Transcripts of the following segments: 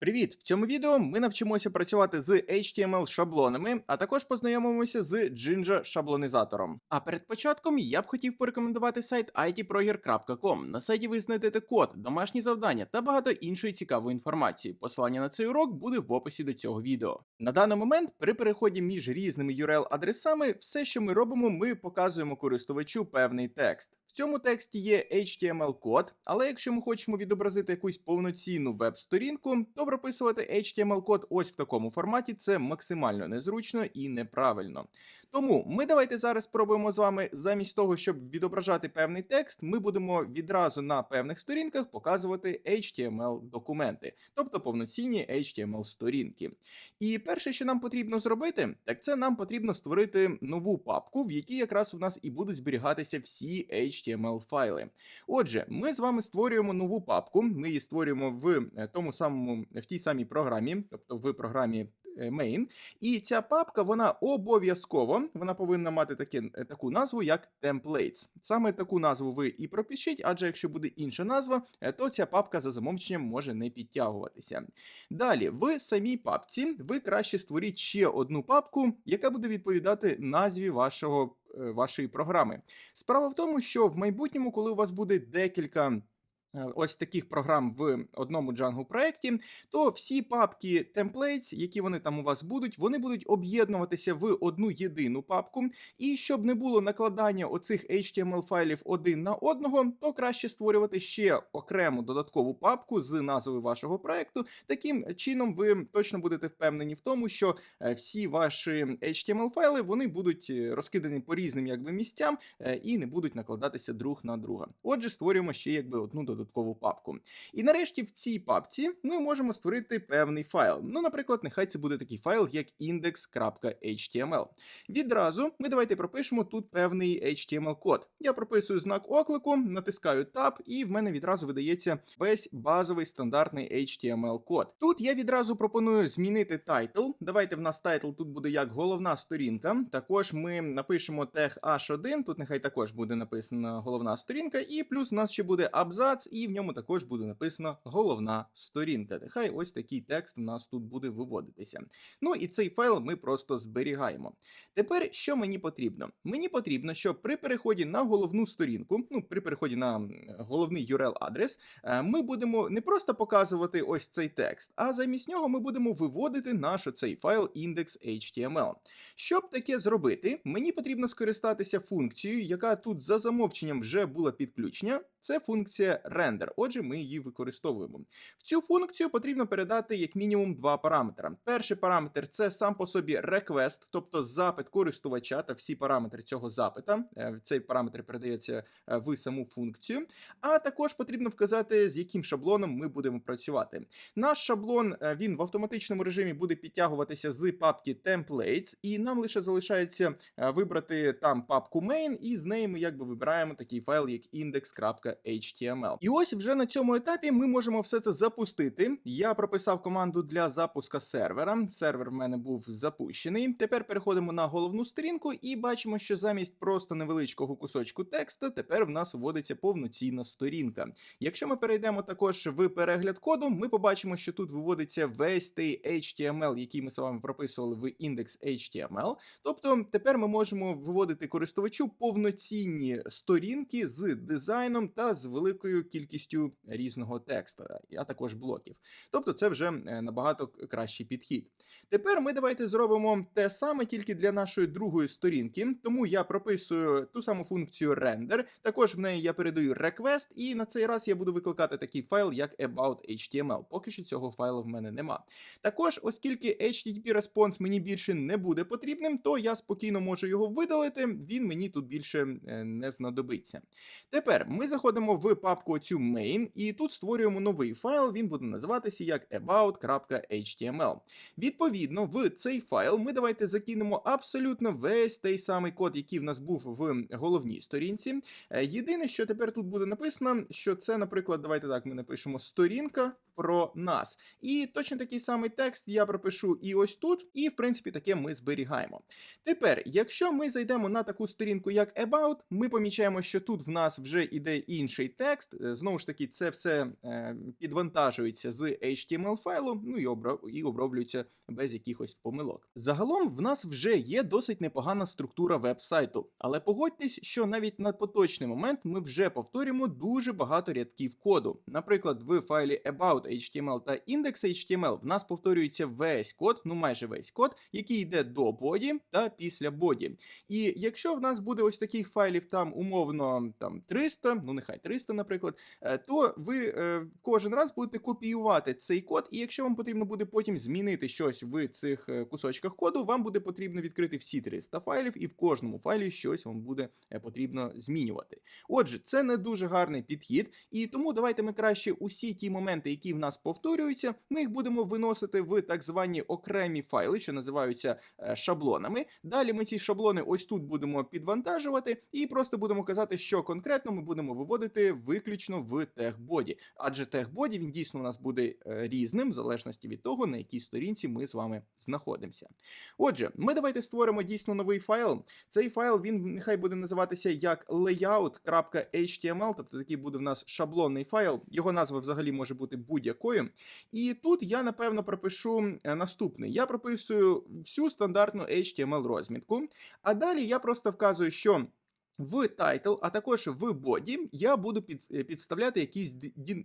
Привіт! В цьому відео ми навчимося працювати з HTML шаблонами, а також познайомимося з Jinja шаблонізатором. А перед початком я б хотів порекомендувати сайт itproger.com. На сайті ви знайдете код, домашні завдання та багато іншої цікавої інформації. Посилання на цей урок буде в описі до цього відео. На даний момент при переході між різними URL-адресами, все, що ми робимо, ми показуємо користувачу певний текст. В цьому тексті є HTML-код, але якщо ми хочемо відобразити якусь повноцінну веб-сторінку, то прописувати HTML-код ось в такому форматі це максимально незручно і неправильно. Тому ми давайте зараз спробуємо з вами, замість того, щоб відображати певний текст, ми будемо відразу на певних сторінках показувати HTML-документи, тобто повноцінні HTML-сторінки. І перше, що нам потрібно зробити, так це нам потрібно створити нову папку, в якій якраз у нас і будуть зберігатися всі HTML-файли. Отже, ми з вами створюємо нову папку. Ми її створюємо в е, тому самому в тій самій програмі, тобто в програмі main. І ця папка вона обов'язково вона повинна мати таке, е, таку назву, як templates. Саме таку назву ви і пропишіть, адже якщо буде інша назва, е, то ця папка за замовченням може не підтягуватися. Далі, в самій папці ви краще створіть ще одну папку, яка буде відповідати назві вашого, е, вашої програми. Справа в тому, що в майбутньому, коли у вас буде декілька. Е, Ось таких програм в одному Django проєкті, то всі папки templates, які вони там у вас будуть, вони будуть об'єднуватися в одну єдину папку. І щоб не було накладання оцих HTML файлів один на одного, то краще створювати ще окрему додаткову папку з назвою вашого проєкту. Таким чином, ви точно будете впевнені в тому, що е, всі ваші HTML файли вони будуть е, розкидані по різним якби місцям і не будуть накладатися друг на друга. Отже, створюємо ще якби одну додаткову папку. І нарешті в цій папці ми можемо створити певний файл. Ну, наприклад, нехай це буде такий файл, як index.html. Відразу ми давайте пропишемо тут певний HTML-код. Я прописую знак оклику, натискаю Tab, і в мене відразу видається весь базовий стандартний HTML-код. Тут я відразу пропоную змінити тайтл. Давайте в нас тайтл тут буде як головна сторінка. Також ми напишемо тег H1, тут нехай також буде написана головна сторінка, і плюс у нас ще буде абзац, і в ньому також буде написана головна сторінка. Нехай ось такий текст у нас тут буде виводитися. Ну і цей файл ми просто зберігаємо. Тепер що мені потрібно? Мені потрібно, щоб при переході на головну сторінку, ну при переході на головний URL-адрес, е, ми будемо не просто показувати ось цей текст, а замість нього ми будемо виводити наш цей файл index.html. Щоб таке зробити, мені потрібно скористатися функцією, яка тут за замовченням вже була підключена. Це функція render, отже, ми її використовуємо. В цю функцію потрібно передати як мінімум два параметри. Перший параметр це сам по собі request, тобто запит користувача та всі параметри цього запита. Е, Цей параметр передається е, в саму функцію. А також потрібно вказати, з яким шаблоном ми будемо працювати. Наш шаблон е, він в автоматичному режимі буде підтягуватися з папки templates, і нам лише залишається вибрати там папку main, і з неї ми якби вибираємо такий файл, як index.html. І ось вже на цьому етапі ми можемо все це запустити. Я прописав команду для запуска сервера. Сервер в мене був запущений. Тепер переходимо на головну сторінку і бачимо, що замість просто невеличкого кусочку текста, тепер в нас вводиться повноцінна сторінка. Якщо ми перейдемо також в перегляд коду, ми побачимо, що тут виводиться весь той HTML, який ми з вами прописували в index.html. Тобто тепер ми можемо виводити користувачу повноцінні сторінки з дизайном та з великою кількістю різного текста, а також блоків. Тобто це вже е, набагато кращий підхід. Тепер ми давайте зробимо те саме тільки для нашої другої сторінки. Тому я прописую ту саму функцію render. Також в неї я передаю request, і на цей раз я буду викликати такий файл, як about.html. Поки що цього файлу в мене нема. Також, оскільки HTTP response мені більше не буде потрібним, то я спокійно можу його видалити. Він мені тут більше е, не знадобиться. Тепер ми заходимо в папку цю main, і тут створюємо новий файл. Він буде називатися як about.html. Відповідно, в цей файл ми давайте закинемо абсолютно весь той самий код, який в нас був в головній сторінці. Е, Єдине, що тепер тут буде написано, що це, наприклад, давайте так, ми напишемо сторінка. про нас. І точно такий самий текст я пропишу і ось тут, і в принципі таке ми зберігаємо. Тепер, якщо ми зайдемо на таку сторінку, як About, ми помічаємо, що тут в нас вже іде інший текст. Е, Знову ж таки, це все е, підвантажується з HTML файлу, ну і, обро- і оброблюється без якихось помилок. Загалом в нас вже є досить непогана структура веб-сайту, але погодьтесь, що навіть на поточний момент ми вже повторюємо дуже багато рядків коду. Наприклад, в файлі about HTML та index.html в нас повторюється весь код, ну майже весь код, який йде до боді та після боді. І якщо в нас буде ось таких файлів там умовно там 300, ну нехай 300, наприклад, е, то ви е, кожен раз будете копіювати цей код, і якщо вам потрібно буде потім змінити щось в цих е, кусочках коду, вам буде потрібно відкрити всі 300 файлів, і в кожному файлі щось вам буде е, потрібно змінювати. Отже, це не дуже гарний підхід, і тому давайте ми краще усі ті моменти, які в нас повторюються, ми їх будемо виносити в так звані окремі файли, що називаються е, шаблонами. Далі ми ці шаблони ось тут будемо підвантажувати, і просто будемо казати, що конкретно ми будемо виводити виключно в техбоді. Адже техбоді він дійсно у нас буде різним, в залежності від того, на якій сторінці ми з вами знаходимося. Отже, ми давайте створимо дійсно новий файл. Цей файл він нехай буде називатися як layout.html, тобто такий буде в нас шаблонний файл. Його назва взагалі може бути будь-якою. І тут я напевно пропишу е, наступний. Я прописую всю стандартну HTML розмітку, а далі я просто вказую, що. В тайтл, а також в боді я буду під, е, підставляти якісь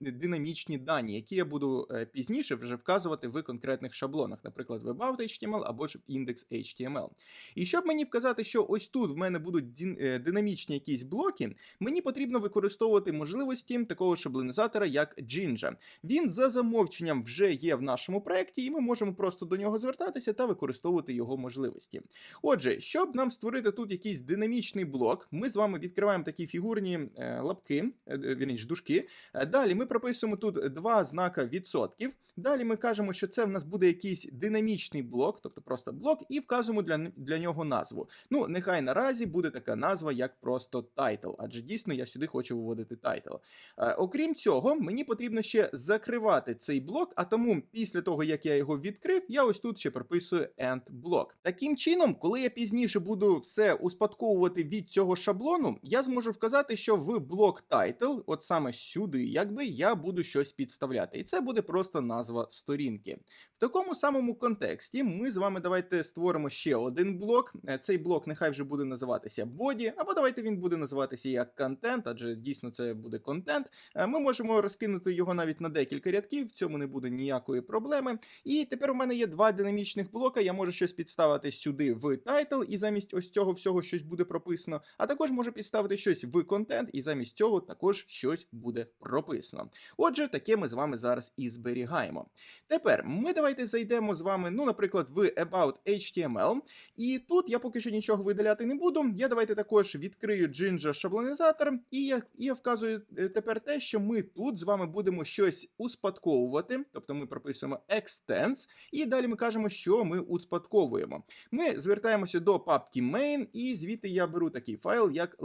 динамічні дані, які я буду е, пізніше вже вказувати в конкретних шаблонах, наприклад, в About.html або ж Index.html. І щоб мені вказати, що ось тут в мене будуть е, динамічні якісь блоки, мені потрібно використовувати можливості такого шаблонізатора, як Jinja. Він за замовченням вже є в нашому проєкті, і ми можемо просто до нього звертатися та використовувати його можливості. Отже, щоб нам створити тут якийсь динамічний блок, ми з вами відкриваємо такі фігурні е, лапки, е, е, вірніше, дужки. Далі ми прописуємо тут два знака відсотків. Далі ми кажемо, що це в нас буде якийсь динамічний блок, тобто просто блок, і вказуємо для, для нього назву. Ну, нехай наразі буде така назва, як просто title, адже дійсно я сюди хочу виводити title. Окрім цього, мені потрібно ще закривати цей блок, а тому після того, як я його відкрив, я ось тут ще прописую end блок. Таким чином, коли я пізніше буду все успадковувати від цього шаблону, я зможу вказати, що в блок title, от саме сюди, якби я буду щось підставляти. І це буде просто назва сторінки. В такому самому контексті ми з вами давайте створимо ще один блок. Е, Цей блок нехай вже буде називатися body, або давайте він буде називатися як контент, адже дійсно це буде контент. Е, Ми можемо розкинути його навіть на декілька рядків, в цьому не буде ніякої проблеми. І тепер у мене є два динамічних блока. Я можу щось підставити сюди в title, і замість ось цього всього щось буде прописано. А також можу підставити щось в контент, і замість цього також щось буде прописано. Отже, таке ми з вами зараз і зберігаємо. Тепер ми давайте зайдемо з вами, ну, наприклад, в About HTML. І тут я поки що нічого видаляти не буду. Я давайте також відкрию Jinja шаблонізатор, і я, і я вказую е, тепер те, що ми тут з вами будемо щось успадковувати, тобто ми прописуємо extends, і далі ми кажемо, що ми успадковуємо. Ми звертаємося до папки main, і звідти я беру такий файл, як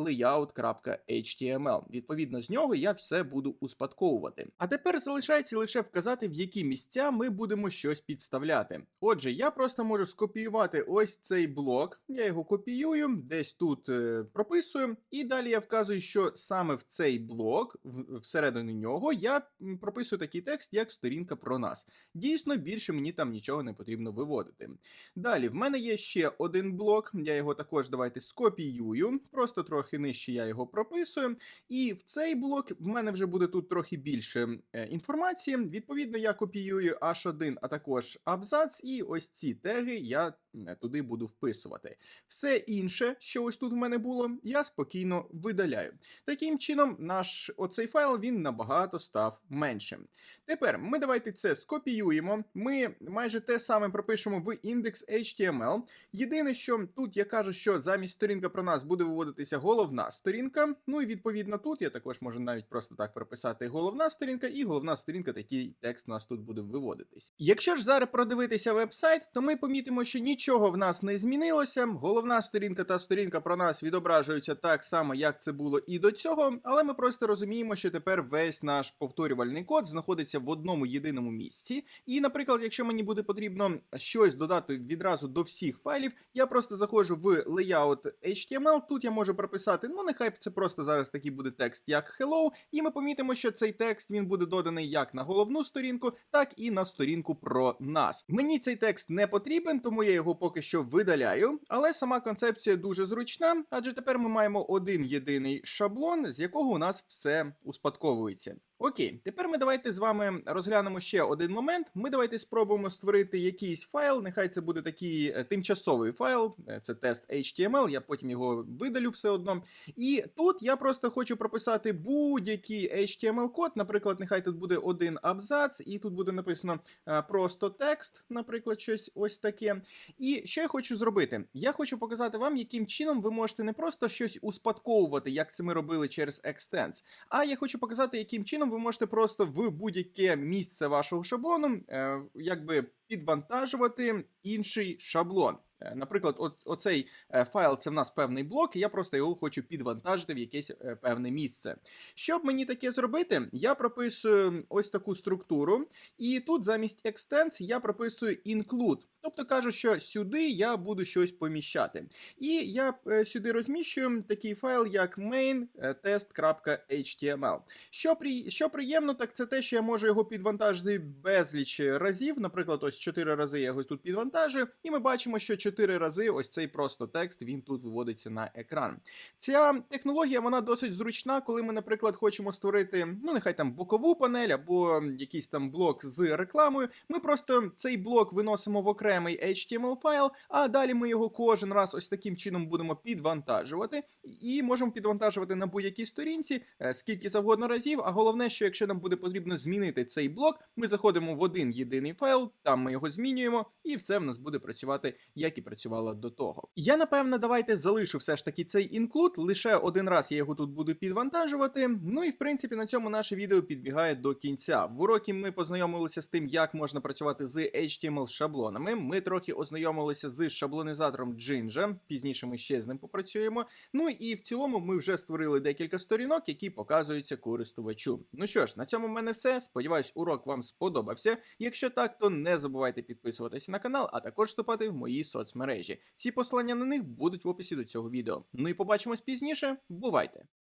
layout.html. Відповідно з нього я все буду успадковувати. А тепер залишається лише вказати, в які місця ми будемо щось підставляти. Отже, я просто можу скопіювати ось цей блок, я його копіюю, десь тут е, прописую, і далі я вказую, що саме в цей блок, в- всередині нього, я прописую такий текст, як сторінка про нас. Дійсно, більше мені там нічого не потрібно виводити. Далі, в мене є ще один блок, я його також давайте скопіюю, просто трохи нижче я його прописую. І в цей блок в мене вже буде тут трохи більше е, інформації. Відповідно, я копіюю H1, а також абзац, і ось ці теги я е, туди буду вписувати. Все інше, що ось тут в мене було, я спокійно видаляю. Таким чином, наш оцей файл він набагато став меншим. Тепер ми давайте це скопіюємо. Ми майже те саме пропишемо в індекс HTML. Єдине, що тут я кажу, що замість сторінка про нас буде виводити знаходитися головна сторінка. Ну і відповідно тут я також можу навіть просто так прописати головна сторінка, і головна сторінка такий текст у нас тут буде виводитись. Якщо ж зараз продивитися веб-сайт, то ми помітимо, що нічого в нас не змінилося. Головна сторінка та сторінка про нас відображуються так само, як це було і до цього, але ми просто розуміємо, що тепер весь наш повторювальний код знаходиться в одному єдиному місці. І, наприклад, якщо мені буде потрібно щось додати відразу до всіх файлів, я просто заходжу в layout HTML. Тут я можу прописати, ну нехай це просто зараз такий буде текст, як hello, і ми помітимо, що цей текст він буде доданий як на головну сторінку, так і на сторінку про нас. Мені цей текст не потрібен, тому я його поки що видаляю. Але сама концепція дуже зручна, адже тепер ми маємо один єдиний шаблон, з якого у нас все успадковується. Окей, тепер ми давайте з вами розглянемо ще один момент. Ми давайте спробуємо створити якийсь файл. Нехай це буде такий е, тимчасовий файл, е, це тест HTML, я потім його видалю все одно. І тут я просто хочу прописати будь-який HTML-код. Наприклад, нехай тут буде один абзац, і тут буде написано е, просто текст, наприклад, щось ось таке. І що я хочу зробити? Я хочу показати вам, яким чином ви можете не просто щось успадковувати, як це ми робили через Extends, а я хочу показати, яким чином ви можете просто в будь-яке місце вашого шаблону е, якби підвантажувати інший шаблон. Е, Наприклад, от, оцей е, файл це в нас певний блок, і я просто його хочу підвантажити в якесь певне місце. Щоб мені таке зробити, я прописую ось таку структуру, і тут замість extends я прописую include. Тобто кажу, що сюди я буду щось поміщати. І я е, сюди розміщую такий файл, як main е, Що, при, що приємно, так це те, що я можу його підвантажити безліч разів. Наприклад, ось 4 рази я його тут підвантажую, і ми бачимо, що 4 рази ось цей просто текст він тут виводиться на екран. Ця технологія вона досить зручна, коли ми, наприклад, хочемо створити, ну нехай там бокову панель або якийсь там блок з рекламою. Ми просто цей блок виносимо в окремий HTML файл, а далі ми його кожен раз ось таким чином будемо підвантажувати, і можемо підвантажувати на будь-якій сторінці е, скільки завгодно разів. А головне, що якщо нам буде потрібно змінити цей блок, ми заходимо в один єдиний файл, там ми його змінюємо, і все в нас буде працювати, як і працювало до того. Я напевно, давайте залишу все ж таки цей інклюд. Лише один раз я його тут буду підвантажувати. Ну і в принципі на цьому наше відео підбігає до кінця. В урокі ми познайомилися з тим, як можна працювати з HTML шаблонами. Ми трохи ознайомилися з шаблонізатором Jinja. Пізніше ми ще з ним попрацюємо. Ну і в цілому ми вже створили декілька сторінок, які показуються користувачу. Ну що ж, на цьому в мене все. Сподіваюсь, урок вам сподобався. Якщо так, то не забувайте підписуватися на канал, а також вступати в мої соцмережі. Всі посилання на них будуть в описі до цього відео. Ну і побачимось пізніше. Бувайте!